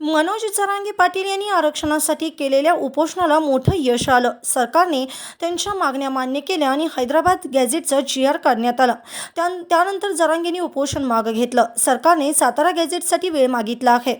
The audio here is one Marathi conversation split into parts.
मनोज जरांगे पाटील यांनी आरक्षणासाठी केलेल्या उपोषणाला मोठं यश आलं. सरकारने त्यांच्या मागण्या मान्य केल्या आणि हैदराबाद गॅझेटचं जी आर काढण्यात आलं. त्या त्यानंतर जरांगेंनी उपोषण मागं घेतलं. सरकारने सातारा गॅझेटसाठी वेळ मागितला आहे.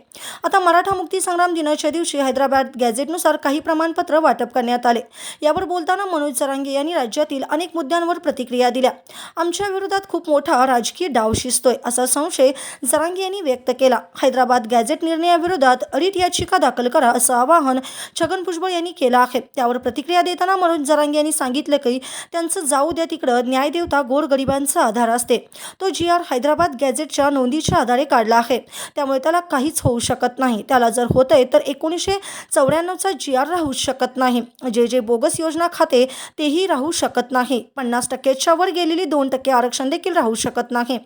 आता मराठा मुक्ती संग्राम दिनाच्या दिवशी हैदराबाद गॅझेटनुसार काही प्रमाणपत्र वाटप करण्यात आले. यावर बोलताना मनोज जरांगे यांनी राज्यातील अनेक मुद्द्यांवर प्रतिक्रिया दिल्या. आमच्या विरोधात खूप मोठा राजकीय डाव शिजतोय असा संशय जरांगे यांनी व्यक्त केला. हैदराबाद गॅझेट निर्णयाविरोधात अडीट याचिका दाखल करा असं आवाहन छगन भुजबळ यांनी केलं आहे. त्यावर प्रतिक्रिया देताना मनोज जरांगे यांनी सांगितलं की त्यांचं जाऊ द्या तिकडं न्यायदेवता गोरगरिबांचा आधार असते. तो जी आर हैदराबाद गॅझेटच्या नोंदीच्या आधारे काढला आहे. त्यामुळे त्याला काहीच होऊ शकत नाही. त्याला जर होतंय तर एकोणीसशे चौऱ्याण्णवचा जी आर राहू शकत नाही. जे जे बोगस योजना खाते तेही राहू शकत नाही. पन्नास टक्क्याच्या वर गेलेली दोन टक्के आरक्षण देखील राहू शकत नाही.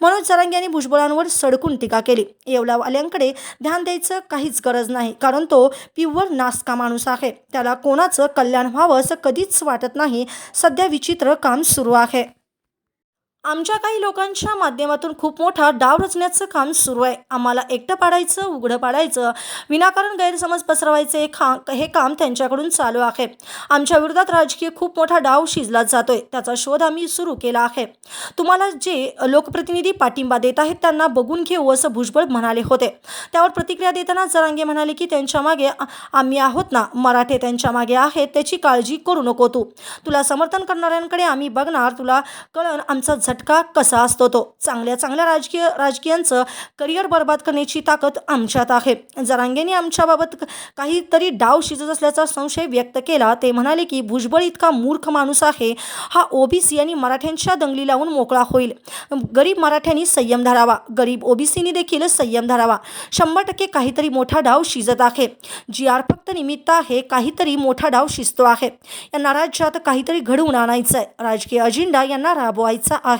मनोज जरांगे यांनी भुजबळांवर सडकून टीका केली. येवलावाल्यांकडे ध्यान द्यायचं काहीच गरज नाही. कारण तो प्युअर नासका माणूस आहे. त्याला कोणाचं कल्याण व्हावं असं कधीच वाटत नाही. सध्या विचित्र काम सुरू आहे. आमच्या काही लोकांच्या माध्यमातून खूप मोठा डाव रचण्याचं काम सुरू आहे. आम्हाला एकटं पाडायचं उघडं पाडायचं विनाकारण गैरसमज पसरवायचे खा हे काम त्यांच्याकडून चालू आहे. आमच्या विरोधात राजकीय खूप मोठा डाव शिजला जातोय. त्याचा शोध आम्ही सुरू केला आहे. तुम्हाला जे लोकप्रतिनिधी पाठिंबा देत आहेत त्यांना बघून घेऊ असं भुजबळ म्हणाले होते. त्यावर प्रतिक्रिया देताना जरांगे म्हणाले की त्यांच्या मागे आम्ही आहोत ना. मराठे त्यांच्या मागे आहेत त्याची काळजी करू नको तू. तुला समर्थन करणाऱ्यांकडे आम्ही बघणार. तुला कळण आमचा झटका कसा असतो तो? चांगल्या चांगल्या राजकीय राजकीयांचं करिअर बर्बाद करण्याची ताकद आमच्यात आहे. जरांगेने आमच्याबाबत काहीतरी डाव शिजत असल्याचा संशय व्यक्त केला. ते म्हणाले की भुजबळ इतका मूर्ख माणूस आहे हा ओबीसी आणि मराठ्यांच्या दंगली लावून मोकळा होईल. गरीब मराठ्यांनी संयम धरावा. गरीब ओबीसीनी देखील संयम धरावा. शंभर टक्के काहीतरी मोठा डाव शिजत आहे. जी आर फक्त निमित्त आहे काहीतरी मोठा डाव शिजतो आहे. यांना राज्यात काहीतरी घडवून आणायचं आहे राजकीय अजेंडा यांना राबवायचा आहे.